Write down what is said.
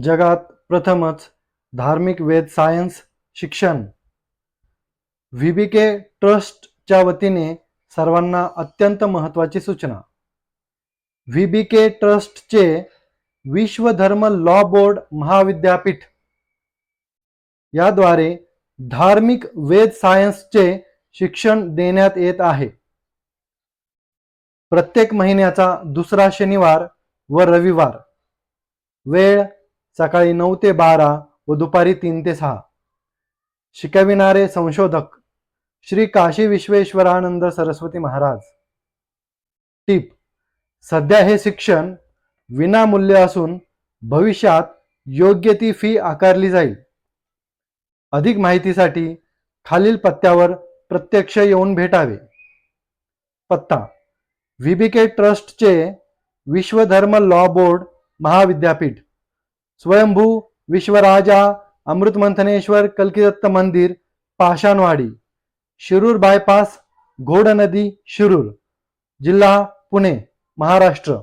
जगात प्रथमच धार्मिक वेद सायन्स शिक्षण. व्ही बी के ट्रस्टच्या वतीने सर्वांना अत्यंत महत्त्वाची सूचना. व्ही बी के ट्रस्टचे विश्वधर्म लॉ बोर्ड महाविद्यापीठ. याद्वारे धार्मिक वेद सायन्सचे शिक्षण देण्यात येत आहे. प्रत्येक महिन्याचा दुसरा शनिवार व रविवार. वेळ सकाळी नऊ ते बारा व दुपारी तीन ते सहा. शिकविणारे संशोधक श्री काशी विश्वेश्वरानंद सरस्वती महाराज. टीप. सध्या हे शिक्षण विनामूल्य असून भविष्यात योग्य ती फी आकारली जाईल. अधिक माहितीसाठी खालील पत्त्यावर प्रत्यक्ष येऊन भेटावे. पत्ता. व्हीबीके ट्रस्टचे विश्वधर्म लॉ बोर्ड महाविद्यापीठ. स्वयंभू विश्वराजा अमृतमंथनेश्वर कलकीदत्त मंदिर पाषाणवाडी शिरूर बायपास घोड नदी शिरूर जिल्हा पुणे महाराष्ट्र.